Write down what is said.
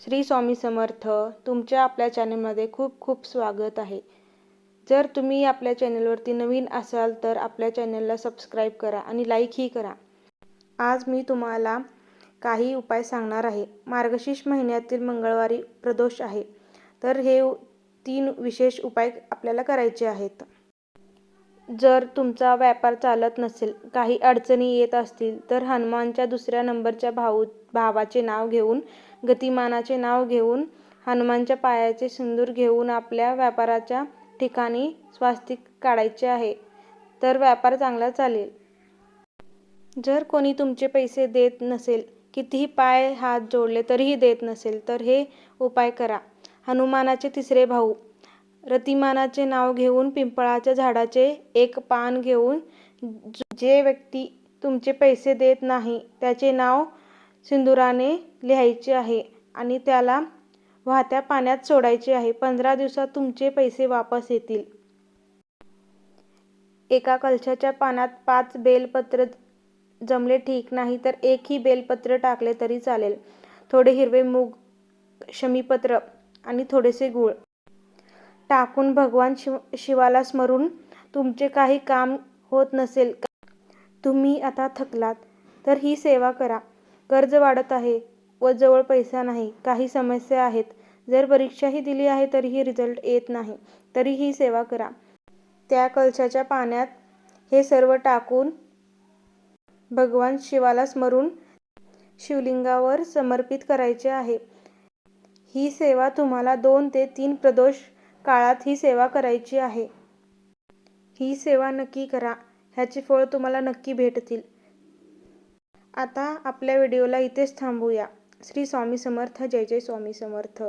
श्री स्वामी समर्थ तुमच्या आपल्या चॅनलमध्ये खूप खूप स्वागत आहे. जर तुम्ही आपल्या चॅनलवरती नवीन असाल तर आपल्या चॅनलला सबस्क्राईब करा आणि लाईकही करा. आज मी तुम्हाला काही उपाय सांगणार आहे. मार्गशीर्ष महिन्यातील मंगळवारी प्रदोष आहे. तर हे तीन विशेष उपाय आपल्याला करायचे आहेत. जर तुमचा व्यापार चालत नसेल काही अडचणी येत असतील तर हनुमानच्या दुसऱ्या नंबरच्या भाऊ भावाचे नाव घेऊन गतिमानाचे नाव घेऊन हनुमानच्या पायाचे सिंदूर घेऊन आपल्या व्यापाराच्या ठिकाणी स्वास्तिक काढायचे आहे तर व्यापार चांगला चालेल. जर कोणी तुमचे पैसे देत नसेल कितीही पाय हात जोडले तरीही देत नसेल तर हे उपाय करा. हनुमानाचे तिसरे भाऊ रतिमानाचे नाव घेऊन पिंपळाच्या झाडाचे एक पान घेऊन जे व्यक्ती तुमचे पैसे देत नाही त्याचे नाव सिंदुराने लिहायचे आहे आणि त्याला वाहत्या पाण्यात सोडायचे आहे. पंधरा दिवसात तुमचे पैसे वापस येतील. एका कलशाच्या पानात पाच बेलपत्र जमले ठीक नाही तर एकही बेलपत्र टाकले तरी चालेल. थोडे हिरवे मूग शमीपत्र आणि थोडेसे गूळ. टाकून भगवान शिव शिवाला स्मरून तुमचे काही काम होत नसेल तुम्ही आता थकलात तर ही सेवा करा. कर्ज वाढत आहे व जवळ पैसा नाही. काही समस्या आहेत. जर परीक्षाही दिली आहे तरीही रिझल्ट येत नाही. तरी ही सेवा करा. त्या कलशाच्या पाण्यात हे सर्व टाकून भगवान शिवाला स्मरून शिवलिंगावर समर्पित करायचे आहे. ही सेवा तुम्हाला दोन ते तीन प्रदोष काळात ही सेवा करायची आहे. ही सेवा नक्की करा. ह्याचे फळ तुम्हाला नक्की भेटतील. आता आपल्या व्हिडिओला इथेच थांबूया. श्री स्वामी समर्थ जय जय स्वामी समर्थ.